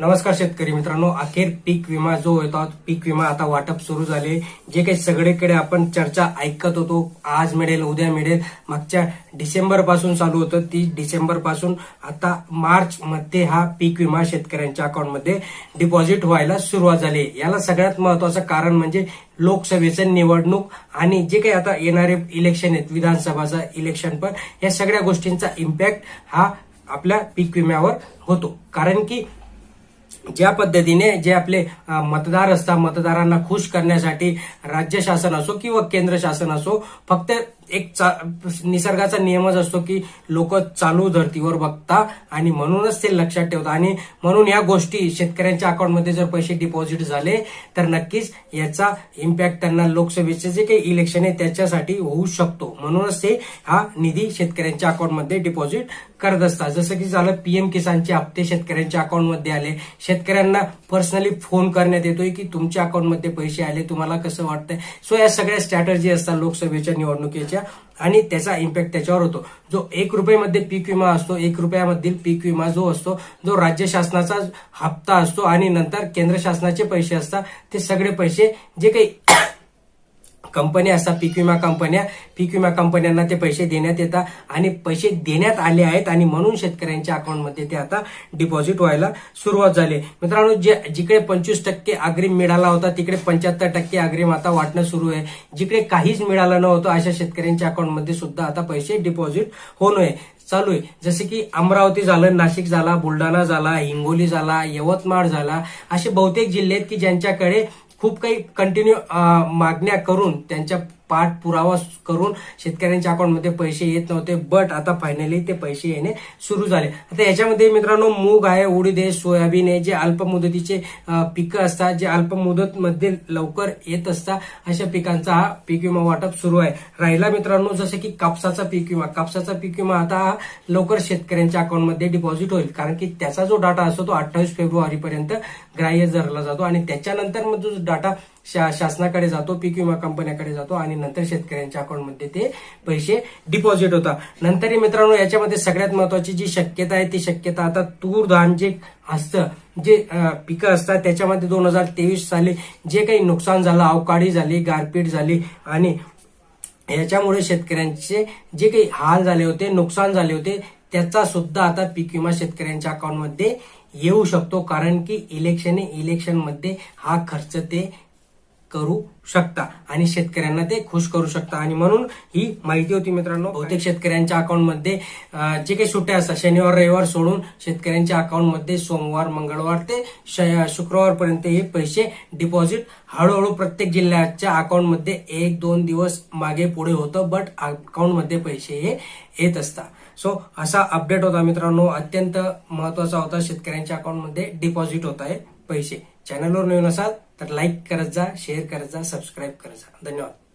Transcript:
नमस्कार शेतकरी मित्रांनो अखेर पीक विमा जो होता पीक विमा आता वाटप सुरू झाले. जे काही सगळीकडे आपण चर्चा ऐकत होतो आज मिळेल उद्या मिळेल मागच्या डिसेंबरपासून चालू होतं. ती डिसेंबरपासून आता मार्च मध्ये हा पीक विमा शेतकऱ्यांच्या अकाउंटमध्ये डिपॉझिट व्हायला सुरुवात झाली. याला सगळ्यात महत्वाचं कारण म्हणजे लोकसभेचं निवडणूक आणि जे काही आता येणारे इलेक्शन आहेत विधानसभाचं इलेक्शन पण या सगळ्या गोष्टींचा इम्पॅक्ट हा आपल्या पीक विम्यावर होतो. कारण की ज्या पद्धतीने जे आपले मतदार असतात मतदारांना खुश करण्यासाठी राज्य शासन असो किंवा केंद्र शासन असो फक्त एक चा- निसर्गाचा नियमच असतो की लोक चालू धर्तीवर बघता आणि म्हणूनच ते लक्षात ठेवतात. आणि म्हणून या गोष्टी शेतकऱ्यांच्या अकाउंटमध्ये जर पैसे डिपॉझिट झाले तर नक्कीच याचा इम्पॅक्ट त्यांना लोकसभेचे जे काही इलेक्शन आहे त्याच्यासाठी होऊ शकतो. म्हणूनच ते हा निधी शेतकऱ्यांच्या अकाउंटमध्ये डिपॉझिट करत असतात. जसं की झालं पीएम किसानचे हप्ते शेतकऱ्यांच्या अकाउंटमध्ये आले. शेत शेतकऱ्यांना पर्सनली फोन करण्यात येतोय की तुमच्या अकाउंटमध्ये पैसे आले तुम्हाला कसं वाटतंय? सो या सगळ्या स्ट्रॅटर्जी असतात लोकसभेच्या निवडणुकीच्या आणि त्याचा इम्पॅक्ट त्याच्यावर होतो. जो एक रुपयामध्ये पीक विमा असतो एक रुपयामधील पीक विमा जो असतो जो राज्य शासनाचा हप्ता असतो आणि नंतर केंद्र शासनाचे पैसे असतात ते सगळे पैसे जे काही कंपन्या असतात पीक विमा कंपन्या पीक विमा कंपन्यांना ते पैसे देण्यात येतात आणि पैसे देण्यात आले आहेत आणि म्हणून शेतकऱ्यांच्या अकाउंटमध्ये ते आता डिपॉझिट व्हायला सुरुवात झाली. मित्रांनो जे जिकडे पंचवीस टक्के अग्रिम मिळाला होता तिकडे पंच्याहत्तर टक्के अग्रिम आता वाटणं सुरू आहे. जिकडे काहीच मिळालं नव्हतं अशा शेतकऱ्यांच्या अकाउंटमध्ये सुद्धा आता पैसे डिपॉझिट होणं आहे चालू आहे. जसे की अमरावती झालं नाशिक झाला बुलढाणा झाला हिंगोली झाला यवतमाळ झाला असे बहुतेक जिल्हे आहेत की ज्यांच्याकडे खूप काही कंटिन्यू मागण्या करून त्यांच्या पाठपुरावा करून शेतकऱ्यांच्या अकाउंटमध्ये पैसे येत नव्हते. बट आता फायनली ते पैसे येणे सुरू झाले. आता याच्यामध्ये मित्रांनो मूग आहे उडीद आहे सोयाबीन आहे जे अल्प मुदतीचे पिकं असतात जे अल्प मुदतमध्ये लवकर येत असतात अशा पिकांचा हा पीक विमा वाटप सुरू आहे. राहिला मित्रांनो जसं की कापसाचा पीक विमा. कापसाचा पीक विमा आता हा लवकर शेतकऱ्यांच्या अकाउंटमध्ये डिपॉझिट होईल. कारण की त्याचा जो डाटा असतो तो अठ्ठावीस फेब्रुवारीपर्यंत ग्राह्य धरला जातो. आणि त्याच्यानंतर मग जो डाटा शा- शासनाकडे जातो पीक विमा कंपन्याकडे जातो आणि नंतर शेतकऱ्यांच्या अकाउंटमध्ये ते पैसे डिपॉझिट होतात. नंतर मित्रांनो याच्यामध्ये सगळ्यात महत्वाची जी शक्यता आहे ती शक्यता आता तूर धान जे असतं जे पिकं असतात त्याच्यामध्ये दोन हजार तेवीस साली जे काही नुकसान झालं अवकाळी झाली गारपीट झाली आणि याच्यामुळे शेतकऱ्यांचे जे काही हाल झाले होते नुकसान झाले होते त्याचा सुद्धा आता पीक विमा शेतकऱ्यांच्या अकाउंटमध्ये येऊ शकतो. कारण की इलेक्शन इलेक्शनमध्ये हा खर्च ते करू शकता आणि शेतकऱ्यांना ते खुश करू शकता. आणि म्हणून ही माहिती होती मित्रांनो बहुतेक शेतकऱ्यांच्या अकाउंटमध्ये जे काही सुट्ट्या असतात शनिवार रविवार सोडून शेतकऱ्यांच्या अकाउंटमध्ये सोमवार मंगळवार ते श- शुक्रवारपर्यंत हे पैसे डिपॉझिट हळूहळू प्रत्येक जिल्ह्याच्या अकाउंटमध्ये एक दोन दिवस मागे पुढे होतं बट अकाउंटमध्ये पैसे हे येत असतात. सो असा अपडेट होता मित्रांनो. अत्यंत महत्त्वाचा होता. शेतकऱ्यांच्या अकाउंटमध्ये डिपॉझिट होत आहे पैसे. चॅनलवर नवीन असाल तर लाईक करत जा शेअर करत जा सबस्क्राईब करत जा. धन्यवाद.